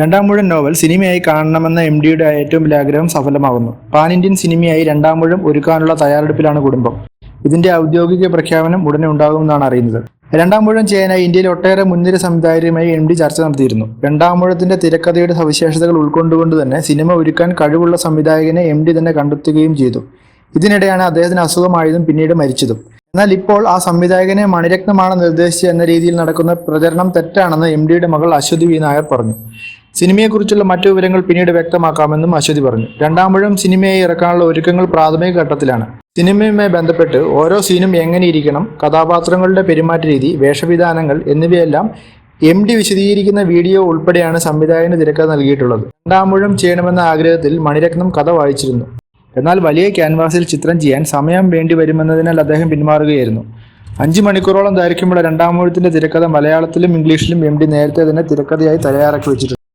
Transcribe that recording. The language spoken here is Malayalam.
രണ്ടാം നോവൽ സിനിമയായി കാണണമെന്ന എം ഡിയുടെ ഏറ്റവും വലിയ ആഗ്രഹം സഫലമാകുന്നു പാൻ ഇന്ത്യൻ സിനിമയായി രണ്ടാം ഒരുക്കാനുള്ള തയ്യാറെടുപ്പിലാണ് കുടുംബം. ഇതിന്റെ ഔദ്യോഗിക പ്രഖ്യാപനം ഉടനെ ഉണ്ടാകുമെന്നാണ് അറിയുന്നത്. രണ്ടാം മുഴം ചെയ്യാനായി ഇന്ത്യയിൽ ഒട്ടേറെ മുൻനിര സംവിധായകരുമായി എം ഡി ചർച്ച നടത്തിയിരുന്നു. രണ്ടാം മുഴത്തിന്റെ തിരക്കഥയുടെ സവിശേഷതകൾ ഉൾക്കൊണ്ടുകൊണ്ട് തന്നെ സിനിമ ഒരുക്കാൻ കഴിവുള്ള സംവിധായകനെ എം ഡി തന്നെ കണ്ടെത്തുകയും ചെയ്തു. ഇതിനിടെയാണ് അദ്ദേഹത്തിന് അസുഖമായതും പിന്നീട് മരിച്ചതും. എന്നാൽ ഇപ്പോൾ ആ സംവിധായകനെ മണിരത്നമാണ് നിർദ്ദേശിച്ചത് എന്ന രീതിയിൽ നടക്കുന്ന പ്രചരണം തെറ്റാണെന്ന് എം ഡിയുടെ മകൾ അശ്വതി വി നായർ പറഞ്ഞു. സിനിമയെക്കുറിച്ചുള്ള മറ്റു വിവരങ്ങൾ പിന്നീട് വ്യക്തമാക്കാമെന്നും അശ്വതി പറഞ്ഞു. രണ്ടാമൂഴം സിനിമയെ ഇറക്കാനുള്ള ഒരുക്കങ്ങൾ പ്രാഥമിക ഘട്ടത്തിലാണ്. സിനിമയുമായി ബന്ധപ്പെട്ട് ഓരോ സീനും എങ്ങനെ ഇരിക്കണം കഥാപാത്രങ്ങളുടെ പെരുമാറ്റ രീതി വേഷവിധാനങ്ങൾ എന്നിവയെല്ലാം എം ഡി വിശദീകരിക്കുന്ന വീഡിയോ ഉൾപ്പെടെയാണ് സംവിധായകന് തിരക്കഥ നൽകിയിട്ടുള്ളത്. രണ്ടാമൂഴം ചെയ്യണമെന്ന ആഗ്രഹത്തിൽ മണിരത്നം കഥ വായിച്ചിരുന്നു. എന്നാൽ വലിയ ക്യാൻവാസിൽ ചിത്രം ചെയ്യാൻ സമയം വേണ്ടി വരുമെന്നതിനാൽ അദ്ദേഹം പിന്മാറുകയായിരുന്നു. അഞ്ച് മണിക്കൂറോളം ദൈർഘ്യമുള്ള രണ്ടാമൂഴത്തിന്റെ തിരക്കഥ മലയാളത്തിലും ഇംഗ്ലീഷിലും എം ഡി നേരത്തെ തന്നെ തിരക്കഥയായി തയ്യാറാക്കി വെച്ചിട്ടുണ്ട്.